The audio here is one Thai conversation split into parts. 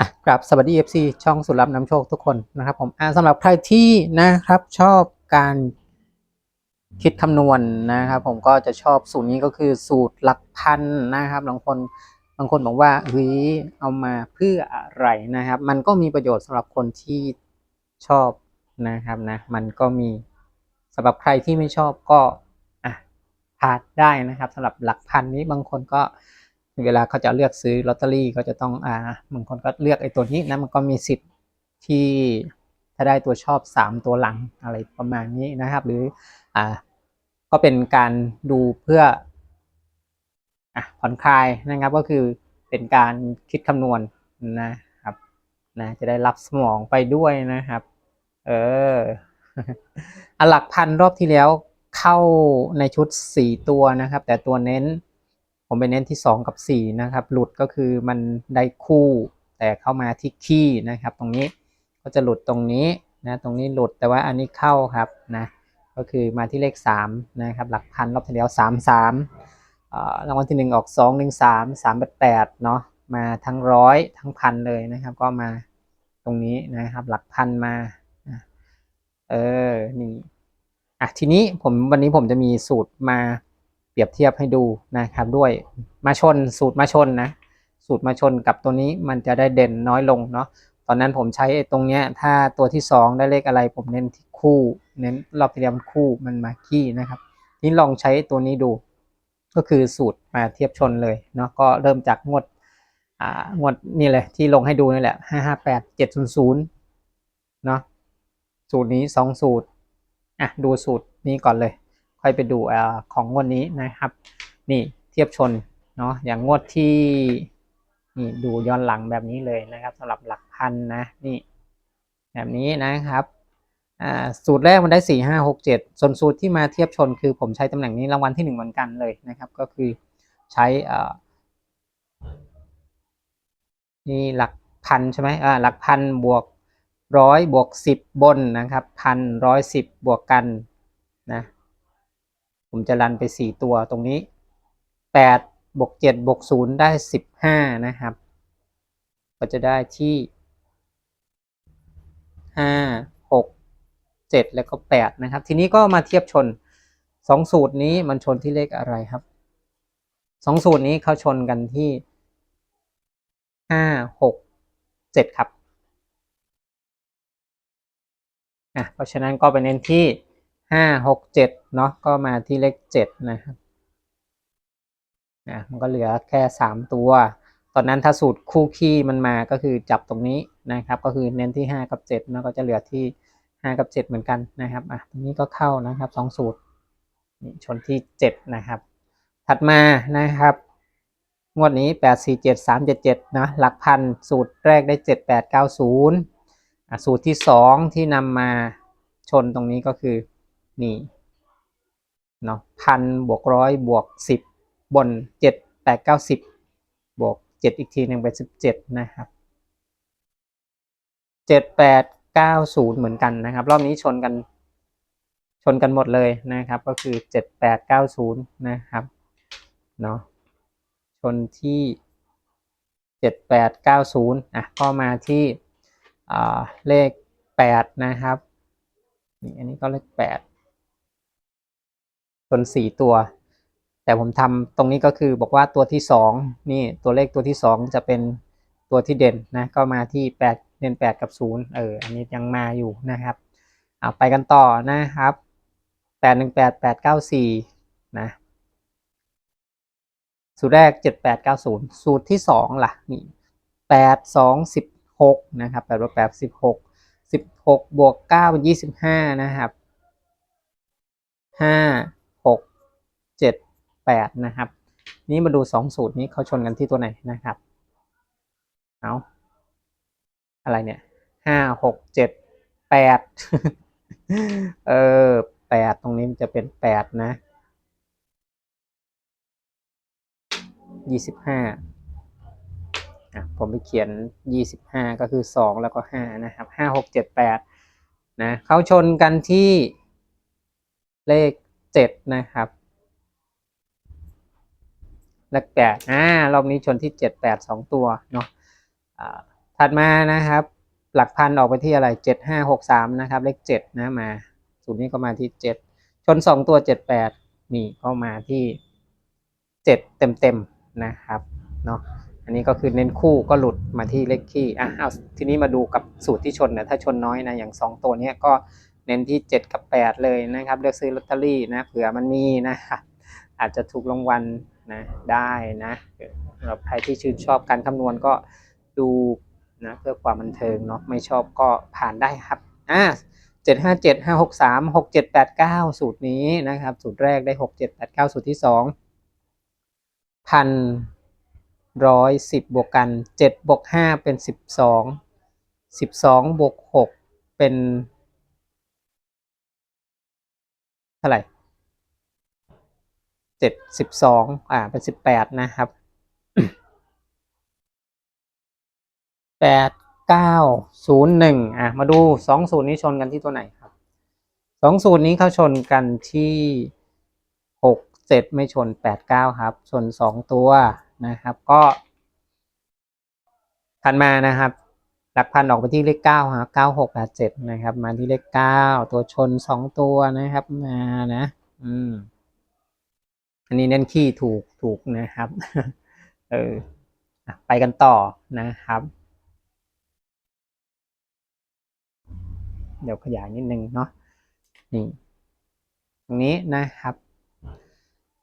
อะครับสวัสดี FC ช่องสุดรับน้ำโชคทุกคนนะครับผมอ่าสำหรับใครที่นะครับชอบการคิดคำนวณนะครับผมก็จะชอบสูตรนี้ก็คือสูตรหลักพันนะครับบางคนบางคนบอกว่าเฮ้ยเอามาเพื่ออะไรนะครับ มันก็มีประโยชน์สำหรับคนที่ชอบนะครับนะมันก็มีสำหรับใครที่ไม่ชอบก็อะพลาดได้นะครับสำหรับหลักพันนี้บางคนก็ เวลาเขาจะเลือกซื้อลอตเตอรี่ก็จะต้องอ่าบางคนก็เลือกไอ้ตัวนี้นะมันก็มีสิทธิ์ที่ถ้าได้ตัวชอบ 3 ตัวหลังอะไรประมาณนี้นะครับ หรืออ่าก็เป็นการดูเพื่ออะผ่อนคลายนะครับก็คือเป็นการคิดคำนวณนะครับนะจะได้รับสมองไปด้วยนะครับ เอออะหลักพันรอบที่แล้วเข้าในชุด 4 ตัวนะครับ แต่ตัวเน้น ผมไปเน้นที่ 2 กับ 4 นะครับ หลุดก็คือมันได้คู่ แต่เข้ามาที่ขี้นะครับ ตรงนี้ก็จะหลุดตรงนี้นะ ตรงนี้หลุดแต่ว่าอันนี้เข้าครับนะ ก็คือมาที่เลข 3 นะครับ หลักพันรอบที่แล้ว3 3อ่ารางวัลที่ 1 ออก 2 1 3 3 8 8เนาะ มาทั้งร้อยทั้งพันเลยนะครับ ก็มาตรงนี้นะครับ หลักพันมา เออ นี่ อะ ทีนี้ผมวันนี้ผมจะมีสูตรมา รียบเทียบให้ดูนะครับด้วยมาชนสูตรมาชนนะสูตรมาชนกับตัวนี้มันจะได้เด่นน้อยลงเนาะตอนนั้นผมใช้ตรงเนี้ยถ้าตัวที่สองได้เลขอะไรผมเน้นที่คู่เน้นรอบที่แล้วมันคู่มันมาขี้นะครับนี่ลองใช้ตัวนี้ดูก็คือสูตรมาเทียบชนเลยเนาะก็เริ่มจากงวดอ่างวดนี่เลยที่ลงให้ดูนี่แหละห้าห้าแปดเจ็ดศูนย์ศูนย์เนาะสูตรนี้สองสูตรอะดูสูตรนี้ก่อนเลย ค่อยไปดูอของงวดนี้นะครับ นี่เทียบชนเนาะอย่างงวดที่นี่ดูย้อนหลังแบบนี้เลยนะครับสำหรับหลักพันนะนี่แบบนี้นะครับสูตรแรกมันได้สี่ห้าหกเจ็ดส่วนสูตรที่มาเทียบชนคือผมใช้ตำแหน่งนี้รางวัลที่หนึ่งเหมือนกันเลยนะครับ ก็คือใช้นี่หลักพันใช่ไหมอ่าหลักพันบวกร้อยบวกสิบบนนะครับพันร้อยสิบบวกกันนะ ผมจะรันไปสี่ตัวตรงนี้แปดบวกเจ็ดบวกศูนย์ได้สิบห้านะครับ ก็จะได้ที่ห้าหกเจ็ดแล้วก็แปดนะครับ ทีนี้ก็มาเทียบชนสองสูตรนี้มันชนที่เลขอะไรครับสองสูตรนี้เขาชนกันที่ห้าหกเจ็ดครับอะเพราะฉะนั้นก็ไปเน้นที่ ห้าหกเจ็ดเนาะก็มาที่เลขเจ็ดนะครับนะมันก็เหลือแค่สามตัว ตอนนั้นถ้าสูตรคู่ขี้มันมาก็คือจับตรงนี้นะครับ ก็คือเน้นที่ห้ากับเจ็ดแล้วก็จะเหลือที่ห้ากับเจ็ดเหมือนกันนะครับอะตรงนี้ก็เข้านะครับสองสูตรนี่ชนที่เจ็ดนะครับ ถัดมานะครับงวดนี้แปดสี่เจ็ดสามเจ็ดเจ็ดนะหลักพันสูตรแรกได้เจ็ดแปดเก้าศูนย์สูตรที่สองที่นำมาชนตรงนี้ก็คือ นี่เนาะพันบวกร้อยบวกสิบบนเจ็ดแปดเก้าสิบบวกเจ็ดอีกทีหนึ่งเป็นสิบเจ็ดนะครับเจ็ดแปดเก้าศูนย์เหมือนกันนะครับ รอบนี้ชนกัน ชนกันหมดเลยนะครับ ก็คือเจ็ดแปดเก้าศูนย์นะครับเนาะชนที่เจ็ดแปดเก้าศูนย์อะก็มาที่เลขแปดนะครับนี่อันนี้ก็เลขแปด จนสี่ตัว แต่ผมทำตรงนี้ก็คือบอกว่าตัวที่สองนี่ตัวเลขตัวที่สองจะเป็นตัวที่เด่นนะก็มาที่แปดเด่นแปดกับศูนย์เอออันนี้ยังมาอยู่นะครับเอาไปกันต่อนะครับแปดหนึ่งแปดแปดเก้าสี่นะสูตรแรกเจ็ดแปดเก้าศูนย์สูตรที่สองล่ะ นี่แปดสองสิบหกนะครับแปดบวกแปดสิบหกสิบหกบวกเก้าเป็นยี่สิบห้านะครับห้า 8 นะครับ นี้มาดู 2 สูตรนี้เขาชนกันที่ตัวไหนนะครับ เอาอะไรเนี่ยห้าหกเจ็ดแปดเออแปดตรงนี้มันจะเป็นแปดนะยี่สิบห้าอะผมไปเขียนยี่สิบห้าก็คือสองแล้วก็ห้านะครับห้าหกเจ็ดแปดนะเขาชนกันที่เลขเจ็ดนะครับ เลขแปดอ่ารอบนี้ชนที่เจ็ดแปดสองตัวเนาะอ่าถัดมานะครับ หลักพันออกไปที่อะไรเจ็ดห้าหกสามนะครับ เลขเจ็ดนะมาสูตรนี้ก็มาที่เจ็ดชนสองตัวเจ็ดแปดนี่ก็มาที่เจ็ดเต็มเต็มนะครับเนาะอันนี้ก็คือเน้นคู่ก็หลุดมาที่เลขคี่อะเอาทีนี้มาดูกับสูตรที่ชนนะถ้าชนน้อยนะอย่างสองตัวนี้ก็เน้นที่เจ็ดกับแปดเลยนะครับ เลือกซื้อลอตเตอรี่นะเผื่อมันมีนะครับอาจจะถูกรางวัล นะได้นะสำหรับใครที่ชื่นชอบการคำนวณก็ดูนะเพื่อความบันเทิงเนาะไม่ชอบก็ผ่านได้ครับอ่าเจ็ดห้าเจ็ดห้าหกสามหกเจ็ดแปดเก้าสูตรนี้นะครับ สูตรแรกได้หกเจ็ดแปดเก้าสูตรที่สองพันร้อยสิบบวกกันเจ็ดบวกห้าเป็นสิบสองสิบสองบวกหกเป็นเท่าไหร่ เจ็ดสิบสองอ่าเป็นสิบแปดนะครับแปดเก้าศูนย์หนึ่งอะมาดูสองสูตรนี้ชนกันที่ตัวไหนครับสองสูตรนี้เขาชนกันที่หกเจ็ดไม่ชนแปดเก้าครับ ชนสองตัวนะครับ ก็ถัดมานะครับ หลักพันออกไปที่เลขเก้าฮะเก้าหกแปดเจ็ดนะครับ มาที่เลขเก้าตัวชนสองตัวนะครับมานะ อืม อันนี้เน้นขี้ถูกถูกนะครับ เออไปกันต่อนะครับ เดี๋ยวขยายนิดนึงเนาะนี่ตรงนี้นะครับ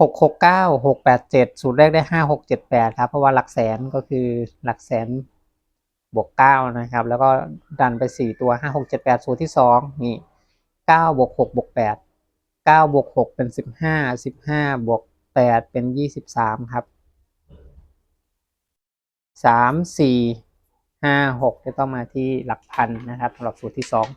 หกหกเก้าหกแปดเจ็ดสูตรแรกได้ห้าหกเจ็ดแปดครับ เพราะว่าหลักแสนก็คือหลักแสนบวกเก้านะครับ แล้วก็ดันไปสี่ตัวห้าหกเจ็ดแปดสูตรที่สองนี่เก้าบวกหกบวกแปดเก้าบวกหกเป็นสิบห้าสิบห้าบวก แปดเป็นยี่สิบสามครับสามสี่ห้าหกจะต้องมาที่หลักพันนะครับสำหรับสูตรที่สอง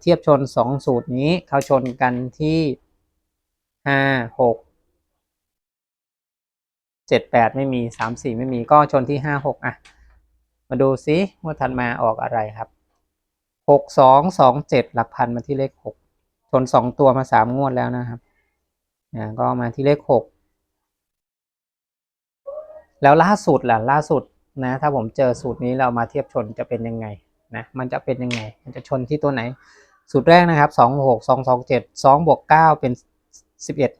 เทียบชนสองสูตรนี้เขาชนกันที่ห้าหกเจ็ดแปดไม่มีสามสี่ไม่มีก็ชนที่ห้าหกอะ มาดูซิว่าถัดมาออกอะไรครับหกสองสองเจ็ดหลักพันมาที่เลขหกชนสองตัวมาสามงวดแล้วนะครับอ่าก็มาที่เลขหก แล้วล่าสุดล่ะล่าสุดนะถ้าผมเจอสูตรนี้เรามาเทียบชนจะเป็นยังไงนะมันจะเป็นยังไง มันจะชนที่ตัวไหน สูตรแรกนะครับสองหกสองสองเจ็ดสองบวกเก้าเป็นสิบเอ็ด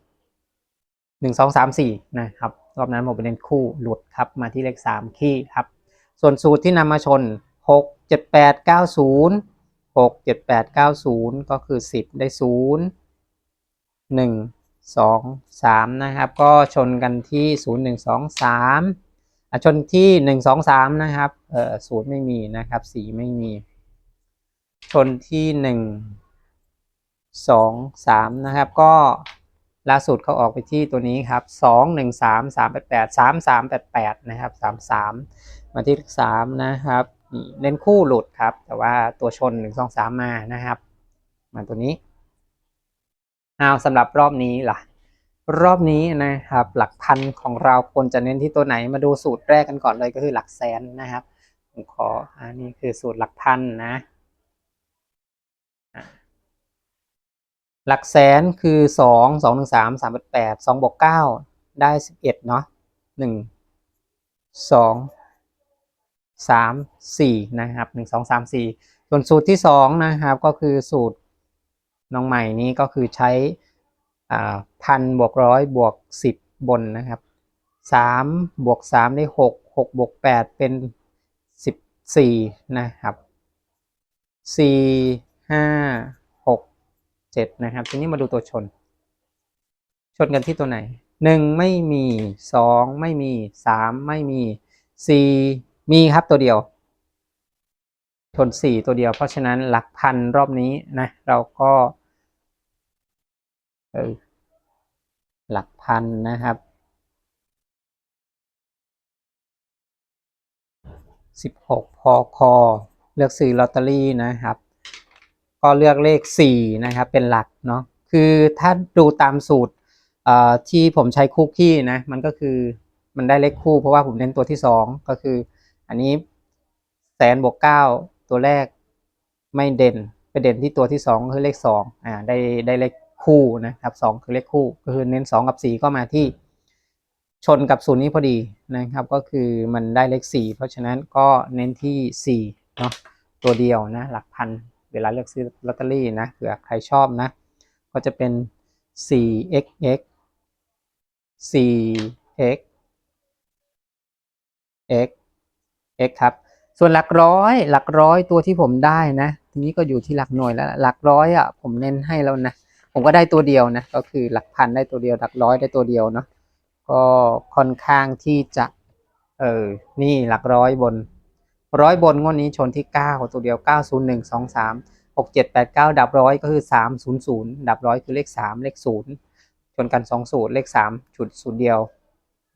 หนึ่งสองสามสี่นะครับรอบนั้นผมเป็นคู่หลุดครับมาที่เลขสามขี้ครับ ส่วนสูตรที่นำมาชนหกเจ็ดแปดเก้าศูนย์หกเจ็ดแปดเก้าศูนย์ก็คือสิบได้ศูนย์หนึ่ง สองสามนะครับ ก็ชนกันที่ศูนย์หนึ่งสองสามอะชนที่หนึ่งสองสามนะครับเออศูนย์ไม่มีนะครับสีไม่มี ชนที่หนึ่งสองสามนะครับ ก็ล่าสุดเขาออกไปที่ตัวนี้ครับสองหนึ่งสามสามแปดแปดสามสามแปดแปดนะครับสามสามมาที่สามนะครับนี่เน้นคู่หลุดครับ แต่ว่าตัวชนหนึ่งสองสามมานะครับ มาตัวนี้ เอาสำหรับรอบนี้ล่ะ รอบนี้นะครับ หลักพันของเราควรจะเน้นที่ตัวไหนมาดูสูตรแรกกันก่อนเลยก็คือหลักแสนนะครับผมขออันนี้คือสูตรหลักพันนะหลักแสนคือสองสองหนึ่งสามสามแปดสองบวกเก้าได้สิบเอ็ดเนาะหนึ่งสองสามสี่นะครับหนึ่งสองสามสี่ส่วนสูตรที่สองนะครับก็คือสูตร น้องใหม่นี้ก็คือใช้พันบวกร้อยบวกสิบบนนะครับสามบวกสามได้หกหกบวกแปดเป็นสิบสี่นะครับสี่ห้าหกเจ็ดนะครับ ทีนี้มาดูตัวชน ชนกันที่ตัวไหนหนึ่งไม่มีสองไม่มีสามไม่มีสี่มีครับตัวเดียว ชนสี่ตัวเดียว เพราะฉะนั้นหลักพันรอบนี้นะเราก็ หลักพันนะครับสิบหกพอคอเลือกซื้อลอตเตอรี่นะครับ ก็เลือกเลขสี่นะครับเป็นหลักเนาะคือถ้าดูตามสูตรที่ผมใช้คู่ขี้นะมันก็คือมันได้เลขคู่เพราะว่าผมเน้นตัวที่สองก็คือ อันนี้แสนบวกเก้าตัวแรกไม่เด่นไปเด่นที่ตัวที่สองคือเลขสองอ่าได้ได้เลข คู่นะครับสองคือเลขคู่ก็คือเน้นสองกับสี่ก็มาที่ชนกับศูนย์นี้พอดีนะครับ ก็คือมันได้เลขสี่เพราะฉะนั้นก็เน้นที่สี่เนาะตัวเดียวนะหลักพันเวลาเลือกซื้อลอตเตอรี่นะเผื่อใครชอบนะ ก็จะเป็น 4xx 4x x x ครับ ส่วนหลักร้อย หลักร้อยตัวที่ผมได้นะ ทีนี้ก็อยู่ที่หลักหน่วยแล้ว หลักร้อยอะผมเน้นให้แล้วนะ ผมก็ได้ตัวเดียวนะ ก็คือหลักพันได้ตัวเดียวหลักร้อยได้ตัวเดียวเนาะก็ค่อนข้างที่จะเออนี่หลักร้อยบน ร้อยบนงวดนี้ชนที่เก้าตัวเดียวเก้าศูนย์หนึ่งสองสามหกเจ็ดแปดเก้าดับร้อยก็คือสามศูนย์ศูนย์ดับร้อยคือเลขสามเลขศูนย์ชนกันสองสูตรเลขสามจุดศูนย์เดียว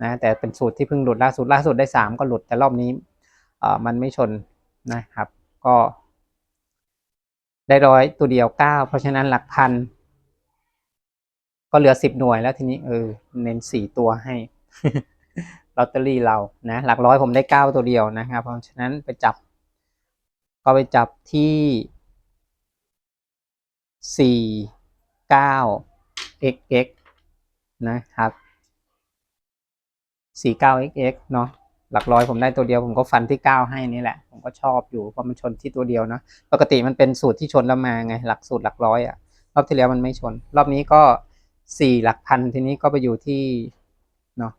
นะแต่เป็นสูตรที่เพิ่งหลุดล่าสุดล่าสุดได้สามก็หลุดแต่รอบนี้เอ่อมันไม่ชนนะครับ ก็ ได้ร้อยตัวเดียวเก้าเพราะฉะนั้นหลักพัน ก็เหลือสิบหน่วยแล้วทีนี้เออเน้นสี่ตัวให้ลอตเตอรี่เรานะหลักร้อยผมได้เก้าตัวเดียวนะครับ เพราะฉะนั้นไปจับ ก็ไปจับที่สี่เก้า xx นะครับสี่เก้า xx เนาะหลักร้อยผมได้ตัวเดียวผมก็ฟันที่เก้าให้นี่แหละ ผมก็ชอบอยู่เพราะมันชนที่ตัวเดียวเนาะปกติมันเป็นสูตรที่ชนแล้วมาไงหลักสูตรหลักร้อยอะรอบที่แล้วมันไม่ชน รอบนี้ก็ สี่หลักพันทีนี้ก็ไปอยู่ที่เนาะ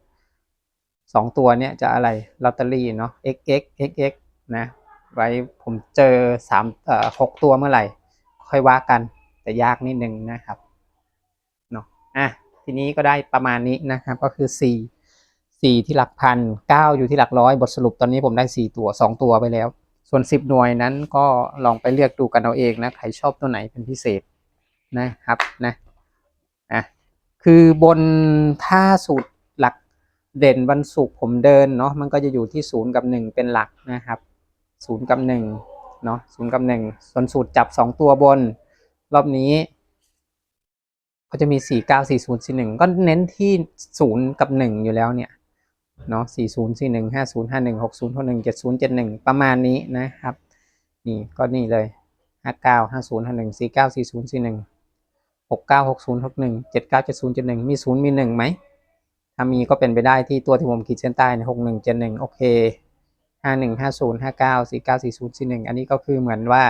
สองตัวเนี่ยจะอะไรลอตเตอรี่เนาะ xx xx นะ ไว้ผมเจอสามเอ่อหกตัวเมื่อไหร่ ค่อยว่ากันแต่ยากนิดนึงนะครับเนาะอะทีนี้ก็ได้ประมาณนี้นะครับ ก็คือสี่สี่ที่หลักพันเก้าอยู่ที่หลักร้อยบทสรุปตอนนี้ผมได้สี่ตัวสองตัวไปแล้ว ส่วนสิบหน่วยนั้นก็ลองไปเลือกดูกันเอาเองนะใครชอบตัวไหนเป็นพิเศษนะครับนะอะ คือบนถ้าสูตรหลักเด่นวันศุกร์ผมเดินเนาะมันก็จะอยู่ที่ศูนย์กับหนึ่งเป็นหลักนะครับศูนย์กับหนึ่งเนาะศูนย์กับหนึ่งส่วนสูตรจับสองตัวบน รอบนี้ ก็จะมีสี่เก้าสี่ศูนย์สี่หนึ่งก็เน้นที่ศูนย์กับหนึ่งอยู่แล้วเนี่ยเนาะสี่ศูนย์สี่หนึ่งห้าศูนย์ห้าหนึ่งหกศูนย์หกหนึ่งเจ็ดศูนย์เจ็ดหนึ่งประมาณนี้นะครับ นี่ก็นี่เลยห้าเก้าห้าศูนย์ห้าหนึ่งสี่เก้าสี่ศูนย์สี่หนึ่ง หกเก้าหกศูนย์หกหนึ่งเจ็ดเก้าเจ็ดศูนย์เจ็ดหนึ่งมีศูนย์มีหนึ่งไหมถ้ามีก็เป็นไปได้ที่ตัวที่ผมขีดเส้นใต้เนี่ยหกหนึ่งเจ็ดหนึ่งโอเคห้าหนึ่งห้าศูนย์ห้าเก้าสี่เก้าสี่ศูนย์สี่หนึ่งอันนี้ก็คือเหมือนว่า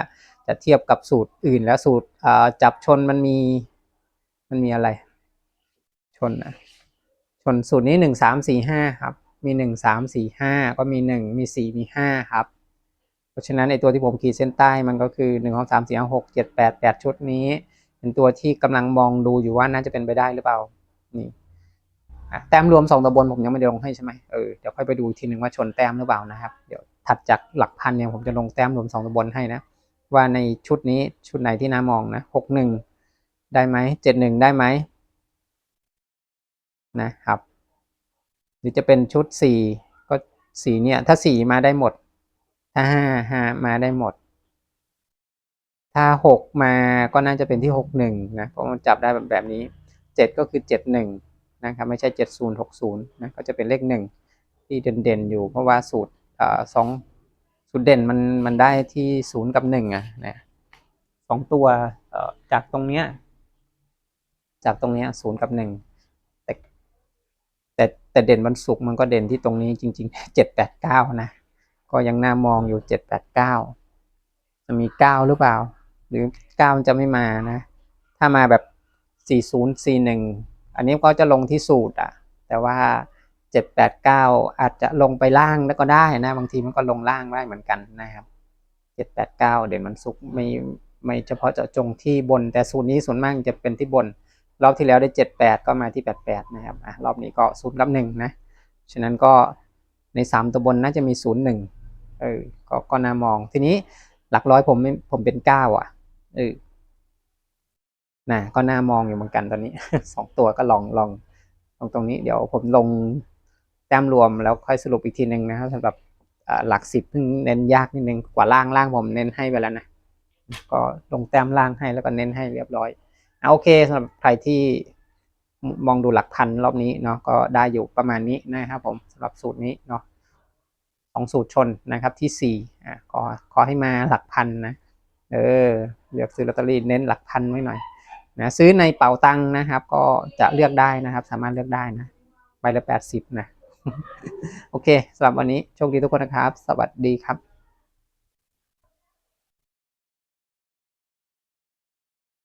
จะเทียบกับสูตรอื่นแล้วสูตรจับชนมันมีมันมีอะไร ชนนะชนสูตรนี้หนึ่งสามสี่ห้าครับ มีหนึ่งสามสี่ห้าก็มีหนึ่งมีสี่มีห้าครับ เพราะฉะนั้นในตัวที่ผมขีดเส้นใต้มันก็คือหนึ่งสองสามสี่ห้าหกเจ็ดแปดแปดชุดนี้ เป็นตัวที่กำลังมองดูอยู่ว่าน่าจะเป็นไปได้หรือเปล่า นี่แต้มรวมสองตัวบนผมยังไม่ได้ลงให้ใช่ไหมเออเดี๋ยวค่อยไปดูทีหนึ่งว่าชนแต้มหรือเปล่านะครับ เดี๋ยวถัดจากหลักพันเนี่ยผมจะลงแต้มรวมสองตัวบนให้นะ ว่าในชุดนี้ชุดไหนที่น้ามองนะหกหนึ่งได้ไหมเจ็ดหนึ่งได้ไหมนะครับ หรือจะเป็นชุดสี่ก็สี่เนี่ย ถ้าสี่มาได้หมด ถ้าห้าห้ามาได้หมด ถ้าหกมาก็น่าจะเป็นที่หกหนึ่งนะ เพราะมันจับได้แบบแบบนี้เจ็ดก็คือเจ็ดหนึ่งนะครับ ไม่ใช่เจ็ดศูนย์หกศูนย์นะ ก็จะเป็นเลขหนึ่งที่เด่นๆ อยู่ เพราะว่าสูตรสองสูตรเด่นมันมันได้ที่ศูนย์กับหนึ่งอะนะสองตัวจากตรงเนี้ยจากตรงเนี้ยศูนย์กับหนึ่งแต่แต่แต่เด่นวันศุกร์มันก็เด่นที่ตรงนี้จริงๆเจ็ดแปดเก้านะ ก็ยังน่ามองอยู่เจ็ดแปดเก้าจะมีเก้าหรือเปล่า หรือเก้าจะไม่มานะ ถ้ามาแบบสี่ศูนย์สี่หนึ่งอันนี้ก็จะลงที่สูตรอะแต่ว่าเจ็ดแปดเก้าอาจจะลงไปล่างแล้วก็ได้นะ บางทีมันก็ลงล่างได้เหมือนกันนะครับเจ็ดแปดเก้าเด่นมันสุกไม่ไม่เฉพาะเจาะจงที่บน แต่สูตรนี้ส่วนมากจะเป็นที่บน รอบที่แล้วได้เจ็ดแปดก็มาที่แปดแปดนะครับอะรอบนี้ก็ศูนย์กับหนึ่งนะ ฉะนั้นก็ในสามตัวบนน่าจะมีศูนย์หนึ่งเออก็ก็น่ามองทีนี้หลักร้อยผมผมเป็นเก้าอะ เออนะก็น่ามองอยู่เหมือนกันตอนนี้ สองตัวก็ลองลองตรงตรงนี้เดี๋ยวผมลงแต้มรวมแล้วค่อยสรุปอีกทีหนึ่งนะครับสำหรับหลักสิบเพิ่งเน้นยากนิดนึงกว่าล่างล่างผมเน้นให้ไปแล้วนะก็ลงแต้มล่างให้แล้วก็เน้นให้เรียบร้อยเอาโอเคสำหรับใครที่มองดูหลักพันรอบนี้เนาะก็ได้อยู่ประมาณนี้นะครับผมสำหรับสูตรนี้เนาะสองสูตรชนนะครับที่สี่อะขอขอให้มาหลักพันนะ เออเลือกซื้อลอตเตอรี่เน้นหลักพันไว้หน่อยนะซื้อในเป๋าตังนะครับ ก็จะเลือกได้นะครับ สามารถเลือกได้นะใบละแปดสิบนะ โอเคสำหรับวันนี้โชคดีทุกคนนะครับ สวัสดีครับ